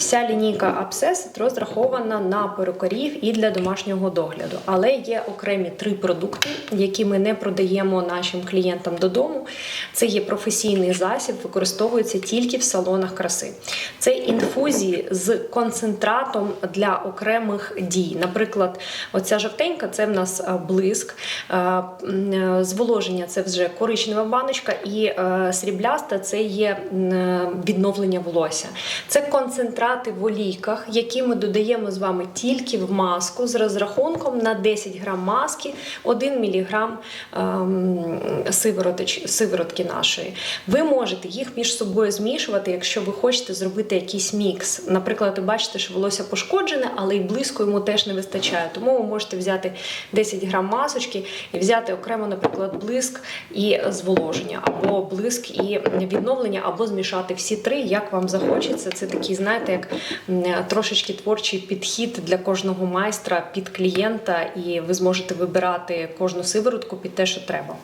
Вся лінійка Abscess розрахована на перукарів і для домашнього догляду, але є окремі три продукти, які ми не продаємо нашим клієнтам додому. Це є професійний засіб, використовується тільки в салонах краси. Це інфузії з концентратом для окремих дій. Наприклад, оця жовтенька це в нас е, блиск, е, е, зволоження це вже коричнева баночка, і срібляста це є відновлення волосся. Це концентрати в олійках, які ми додаємо з вами тільки в маску з розрахунком на 10 грам маски, 1 міліграм ем, сиворотки нашої. Ви можете їх між собою змішувати, якщо ви хочете зробити якийсь мікс. Наприклад, ви бачите, що волосся пошкоджене, але й близько йому теж не вистачає. Тому ви можете взяти 10 грам масочки і взяти окремо, наприклад, блиск і зволоження, або блиск і відновлення, або змішати всі три, як вам захочеться. Це такий, знаєте, як трошечки творчий підхід для кожного майстра під клієнта, і ви зможете вибирати кожну сиворотку під те, що треба.